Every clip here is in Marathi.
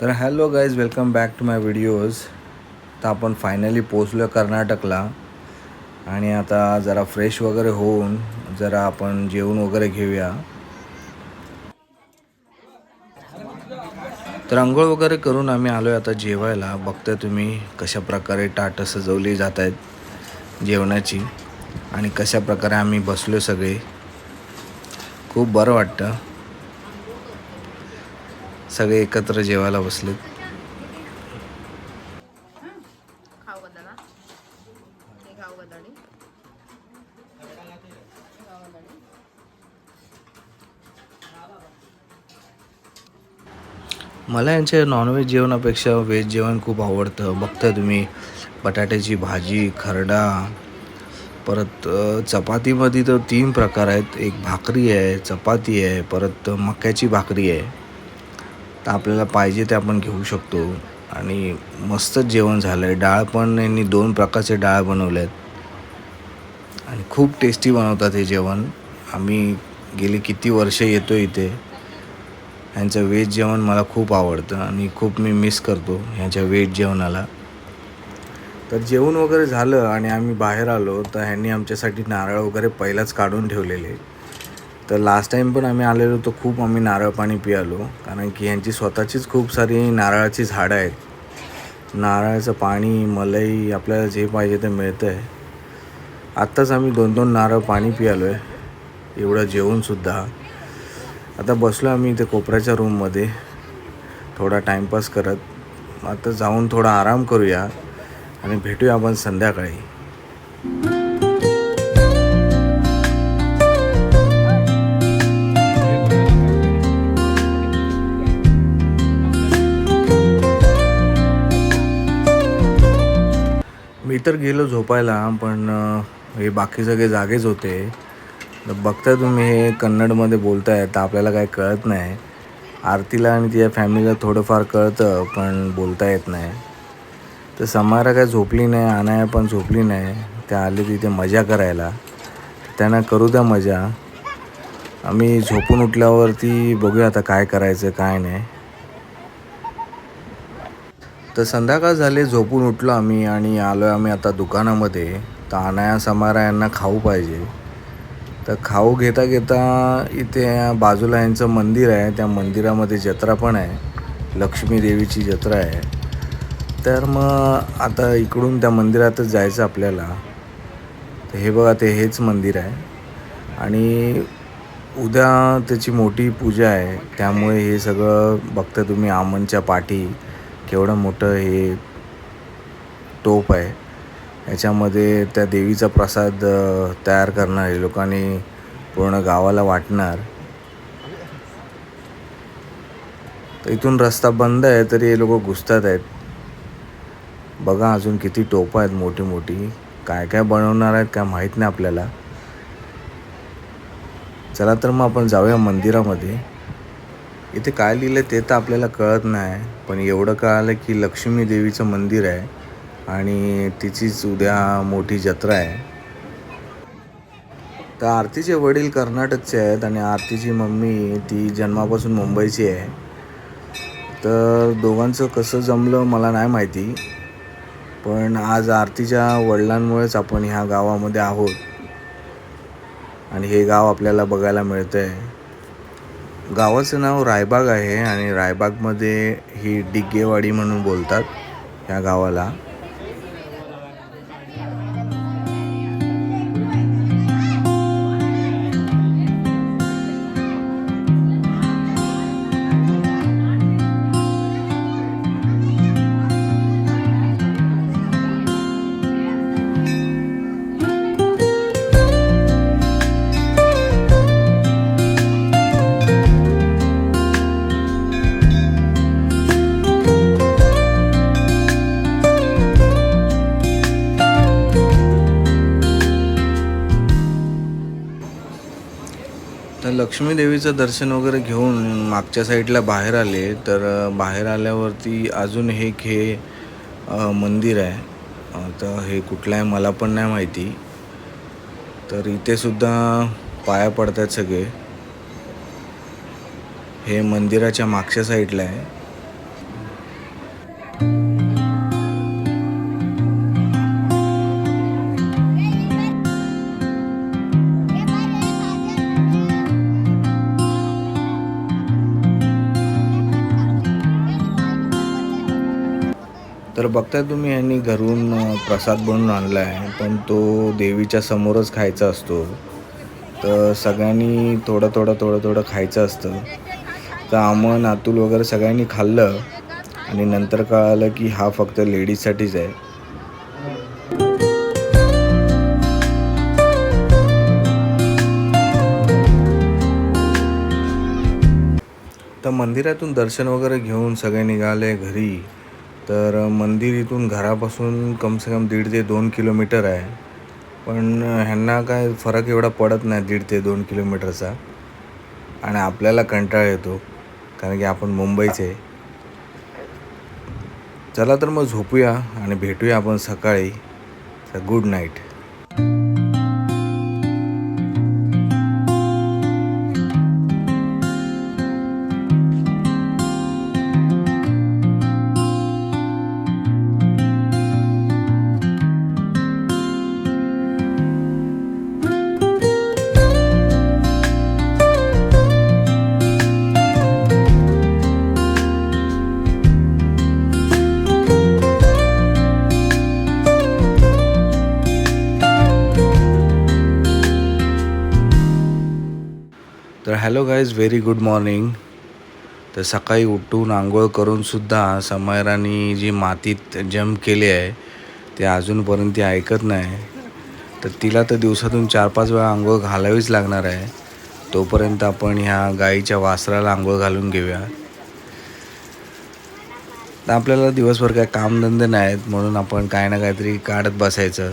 तर hello guys welcome back to my videos तर आपण फायनली पोचलो आहे कर्नाटकला. आणि आता जरा फ्रेश वगैरे होऊन जरा आपण जेवण वगैरे घेऊया. तर आंघोळ वगैरे करून आम्ही आलो आहे आता जेवायला. बघताय तुम्ही कशा प्रकारे टाटं सजवली जात आहेत जेवणाची. आणि कशा प्रकारे आम्ही बसलो सगळे. खूप बरं वाटतं. सगळे एकत्र जेवायला बसलेत. मला यांच्या नॉनव्हेज जेवणापेक्षा व्हेज जेवण खूप आवडतं. बघता तुम्ही बटाट्याची भाजी खरडा परत चपातीमध्ये तर तीन प्रकार आहेत. एक भाकरी आहे चपाती आहे परत मक्याची भाकरी आहे. तर आपल्याला पाहिजे ते आपण घेऊ शकतो. आणि मस्तच जेवण झालं आहे डाळ पण यांनी दोन प्रकारचे डाळ बनवले आहेत आणि खूप टेस्टी बनवतात हे जेवण. आम्ही गेली किती वर्ष येतो इथे. ह्यांचं व्हेज जेवण मला खूप आवडतं आणि खूप मी मिस करतो ह्यांच्या व्हेज जेवणाला. तर जेवण वगैरे झालं आणि आम्ही बाहेर आलो तर ह्यांनी आमच्यासाठी नारळ वगैरे पहिलाच काढून ठेवलेले. तर लास्ट टाईम पण आम्ही आलेलो तर खूप आम्ही नारळ पाणी पियालो. कारण की ह्यांची स्वतःचीच खूप सारी नारळाची झाडं आहेत. नारळाचं पाणी मलई आपल्याला जे पाहिजे ते मिळतं आहे आत्ताच आम्ही दोन दोन नारळ पाणी पियालो आहे एवढं जेवूनसुद्धा आता बसलो आम्ही इथे कोपऱ्याच्या रूममध्ये थोडा टाईमपास करत. आता जाऊन थोडा आराम करूया. आणि भेटूया आपण संध्याकाळी. मी तर गेलो झोपायला पण हे बाकी सगळे जागेच होते. तर बघताय तुम्ही हे कन्नडमध्ये बोलताय तर आपल्याला काही कळत नाही. आरतीला आणि तिच्या फॅमिलीला थोडंफार कळतं पण बोलता येत नाही. तर समारा काय झोपली नाही अनाया पण झोपली नाही. त्या आले तिथे मजा करायला. त्यांना करू द्या मजा. आम्ही झोपून उठल्यावरती बघूया आता काय करायचं काय नाही. तर संध्याकाळ झाले झोपून उठलो आम्ही आणि आलो आम्ही आता दुकानामध्ये. तर अनाया समारा यांना खाऊ पाहिजे. तर खाऊ घेता घेता इथे बाजूला यांचं मंदिर आहे. त्या मंदिरामध्ये जत्रा पण आहे. लक्ष्मी देवीची जत्रा आहे. तर मग आता इकडून त्या मंदिरातच जायचं आपल्याला. तर हे बघा ते हेच मंदिर आहे. आणि उद्या त्याची मोठी पूजा आहे. त्यामुळे हे सगळं बघता तुम्ही आमनच्या पाठी. केवढं मोठं हे टोप आहे. याच्यामध्ये त्या देवीचा प्रसाद तयार करणार हे लोकांनी पूर्ण गावाला वाटणार. तर इथून रस्ता बंद आहे तरी हे लोक घुसतात आहेत. बघा अजून किती टोपं आहेत मोठी मोठी. काय काय बनवणार आहेत काय माहीत नाही आपल्याला. चला तर मग आपण जाऊया मंदिरामध्ये. इथे काय लिहिलं ते तर आपल्याला कळत नाही पण एवढं कळालं की लक्ष्मी देवीचं मंदिर आहे आणि तिचीच उद्या मोठी जत्रा आहे. तर आरतीचे वडील कर्नाटकचे आहेत आणि आरतीची मम्मी ती जन्मापासून मुंबईची आहे. तर दोघांचं कसं जमलं मला नाही माहिती पण आज आरतीच्या वडिलांमुळेच आपण ह्या गावामध्ये आहोत. आणि हे गाव आपल्याला बघायला मिळतं आहे गावाचं नाव रायबाग आहे आणि रायबागमध्ये ही डिग्गेवाडी म्हणून बोलतात ह्या गावाला. तर लक्ष्मी देवीचं दर्शन वगैरे घेऊन मागच्या साईडला बाहेर आले तर बाहेर आल्यावरती अजून एक हे मंदिर आहे. तर हे कुठलं आहे मला पण नाही माहिती. तर इथे सुद्धा पाया पडतात सगळे. हे मंदिराच्या मागच्या साईडला आहे. तर बघताय तुम्ही यांनी घरून प्रसाद बनवून आणला आहे पण तो देवीच्या समोरच खायचा असतो. तर सगळ्यांनी थोडं थोडं थोडं थोडं खायचं असतं. तर अमन अतुल वगैरे सगळ्यांनी खाल्लं आणि नंतर कळालं की हा फक्त लेडीजसाठीच आहे. तर मंदिरातून दर्शन वगैरे घेऊन सगळे निघाले घरी. तर मंदिर इथून घरापासून कमसे कम दीड ते दोन किलोमीटर आहे. पण ह्यांना काय फरक एवढा पडत नाही दीड ते दोन किलोमीटरचा. आणि आपल्याला कंटाळा येतो कारण की आपण मुंबईचे. चला तर मग झोपूया आणि भेटूया आपण सकाळी. तर good night. Hello guys very good morning तर सकाळी उठून आंघोळ करूनसुद्धा समायरानी जी मातीत जंप केली आहे ते अजूनपर्यंत ती ऐकत नाही. तर तिला तर दिवसातून चार पाच वेळा आंघोळ घालावीच लागणार आहे. तोपर्यंत आपण ह्या गाईच्या वासराला आंघोळ घालून घेऊया. तर आपल्याला दिवसभर काय कामधंदे नाहीत म्हणून आपण काय ना काहीतरी काढत बसायचं.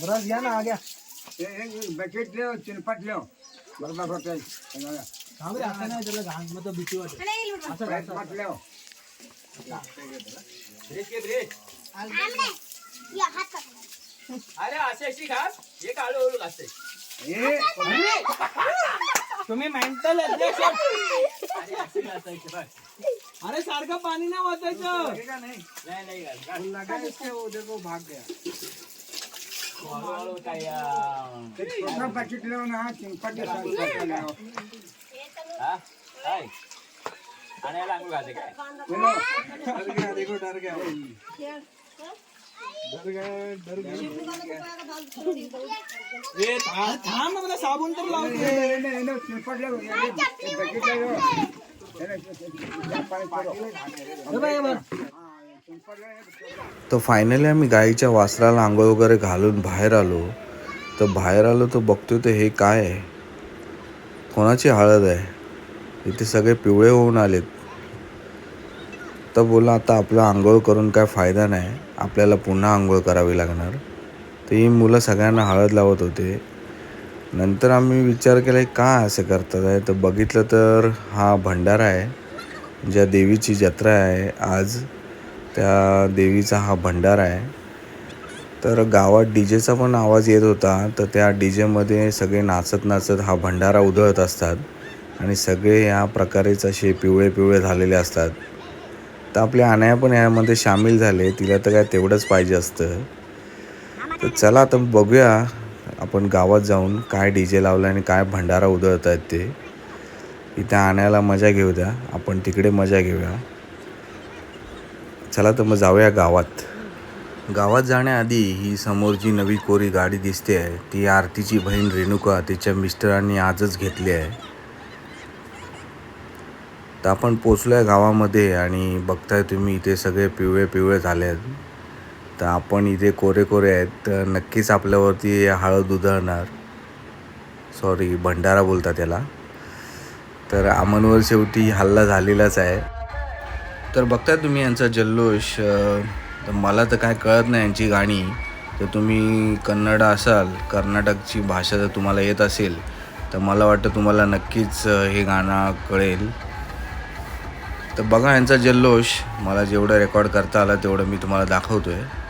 ब्रश घ्या ना आग्या बकेट लेव चिलपट लेव बरोबर होते असं नाही त्याला घाण मग भीती वाटते चिलपट लेव अरे असे अशी घास. हे काळू ओळू घासते हे तुम्ही मेंटल अशी बघ अरे सारखं पाणी नाही वाचायचं. नाही नाही. लगा इसके वो देखो भाग गया छोटा ना हा? काय? आणायला अंघोळ घालते काय? डर गया देखो डर थांब मला साबून तर लावते तर फायनली आम्ही गाईच्या वासराला आंघोळ वगैरे घालून बाहेर आलो. तर बाहेर आलो तर बघतोय तर हे काय आहे? कोणाची हळद आहे? इथे सगळे पिवळे होऊन आलेत. तर बोला आता आपलं आंघोळ करून काय फायदा नाही. आपल्याला पुन्हा आंघोळ करावी लागणार. तर ही मुलं सगळ्यांना हळद लावत होते. नंतर आम्ही विचार केला का असं करतात आहे? तर बघितलं तर हा भंडारा आहे ज्या देवीची जत्रा आहे. आज त्या देवीचा हा भंडारा आहे. तर गावात डी जेचा पण आवाज येत होता. तर त्या डी जेमध्ये सगळे नाचत नाचत हा भंडारा उधळत असतात. आणि सगळे या प्रकारेच असे पिवळे पिवळे झालेले असतात. तर आपल्या अनाया पण यामध्ये सामील झाले. तिला तर काय तेवढंच पाहिजे असतं. तर चला आता बघूया. आपण गावात जाऊन काय डी जे लावलं आणि काय भंडारा उधळत आहेत ते. इथे आणायला मजा घेऊ द्या. आपण तिकडे मजा घेऊया. चला तर मग जाऊया गावात. गावात जाण्याआधी ही समोरची नवी कोरी गाडी दिसते आहे. ती आरतीची बहीण रेणुका तिच्या मिस्टरांनी आजच घेतली आहे. तर आपण पोचलो आहे गावामध्ये आणि बघताय तुम्ही इथे सगळे पिवळे पिवळे झाले आहेत. तर आपण इथे कोरे कोरे आहेत. तर नक्कीच आपल्यावरती हळद उधळणार. सॉरी भंडारा बोलतात त्याला तर आमनवर शेवटी हल्ला झालेलाच आहे. तर बघताय तुम्ही यांचा जल्लोष. तर मला तर काय कळत नाही यांची गाणी. तर तुम्ही कन्नड असाल कर्नाटकची भाषा जर तुम्हाला येत असेल तर मला वाटतं तुम्हाला नक्कीच हे गाणं कळेल. तर बघा यांचा जल्लोष. मला जेवढं रेकॉर्ड करता आला तेवढं मी तुम्हाला दाखवतो आहे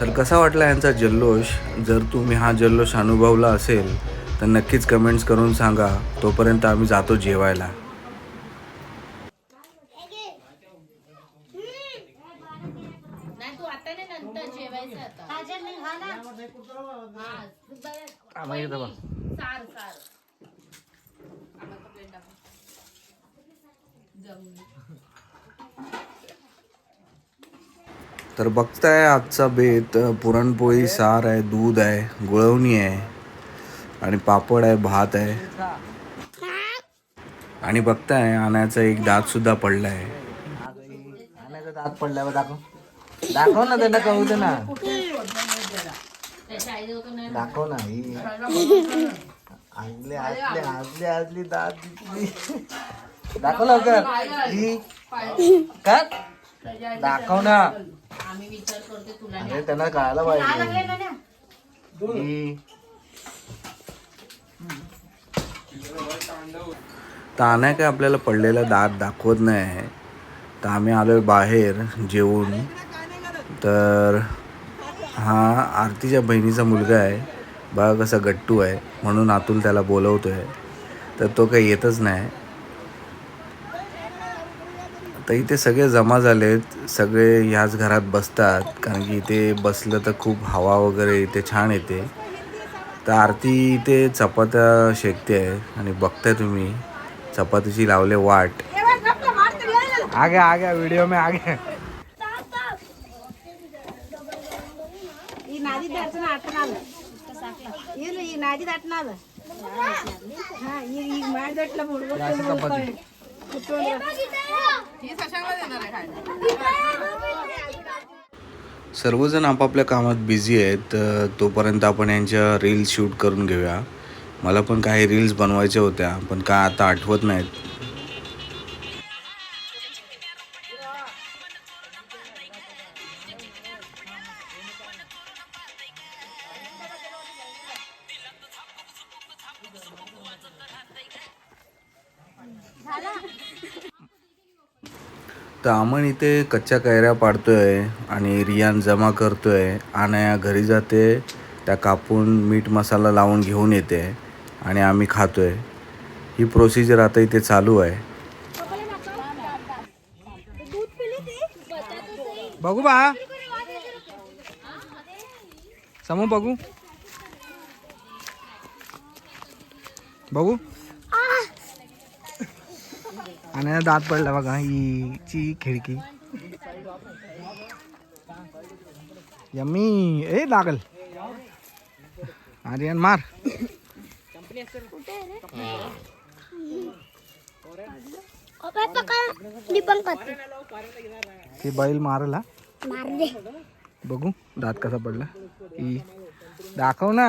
तर कसा वाटला यांचा जल्लोष? जर तुम्ही हा जल्लोष अनुभवला असेल तर नक्कीच कमेंट्स करून सांगा. तोपर्यंत आम्ही जातो जेवायला नाही तू आता नाही नंतर जेवायचं आता हा सार सार आम्हाला प्लेट दाखव जमली तर बघताय आजचा बेत पुरणपोळी सार आहे दूध आहे गुळवणी आहे आणि पापड आहे भात आहे. आणि बघताय आणायचा एक दात सुद्धा पडलाय. आणायचा दात पडला दाखव. दाखव ना त्यांना कळू दे ना. दाखव ना ही. आजले आजली आजली आजली दात दिसली. दाखव लवकर. ही. काय दाखव ना. आम्ही विचार करते तुला अरे त्यांना कळायला पाहिजे. तर आणाय काय आपल्याला पडलेला दात दाखवत नाही आहे. तर आम्ही आलोय बाहेर जेवून. तर हा आरतीच्या बहिणीचा मुलगा आहे. बघा कसा गट्टू आहे. म्हणून अतुल त्याला बोलवतोय. तर तो काही येतच नाही. तर इथे सगळे जमा झालेत सगळे ह्याच घरात बसतात कारण की इथे बसलं तर खूप हवा वगैरे इथे छान येते. तर आरती इथे चपात्या शेकते आहे आणि बघताय तुम्ही चपातीची लावले वाट. आगे आगे व्हिडिओ में आगे. ಈ सर्वजण आपापल्या कामात बिझी आहेत तोपर्यंत आपण यांच्या रील्स शूट करून घेऊया. मला पण काही रील्स बनवायच्या होत्या पण काय आता आठवत नाहीत. तर अमन इथे कच्च्या कैऱ्या पाडतोय आणि रियान जमा करतोय आणि घरी जाते त्या कापून मीठ मसाला लावून घेऊन येते आणि आम्ही खातोय. ही प्रोसिजर आता इथे चालू आहे. बघू बा. समोर बघू. बघू. आणि दात पडला बघा हिची खिडकी. यम्मी ए लागल. आर्यन मार. ते बैल मारला. बघू दात कसा पडला. दाखव ना.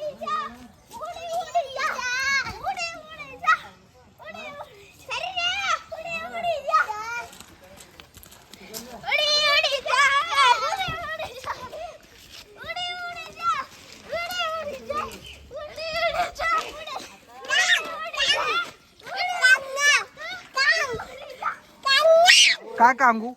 काय कांगू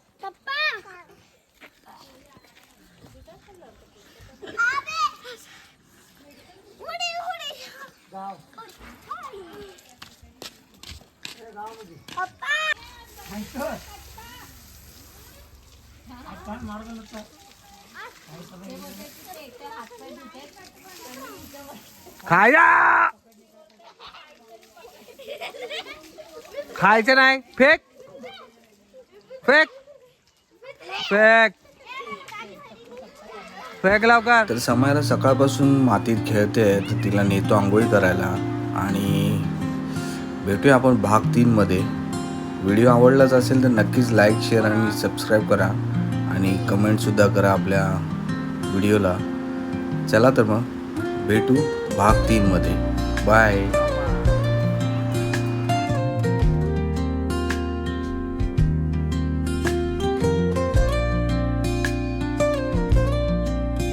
खायला! खायचं नाही फेक. फेक. फेक. फेक लवकर. तर समायला सकाळपासून मातीत खेळते तर तिला नेतो आंघोळी करायला. आणि भेटूया आपण भाग तीनमध्ये. व्हिडिओ आवडलाच असेल तर नक्कीच लाईक शेअर आणि सबस्क्राईब करा. आणि कमेंटसुद्धा करा आपल्या व्हिडिओला. चला तर मग भेटू भाग तीनमध्ये. बाय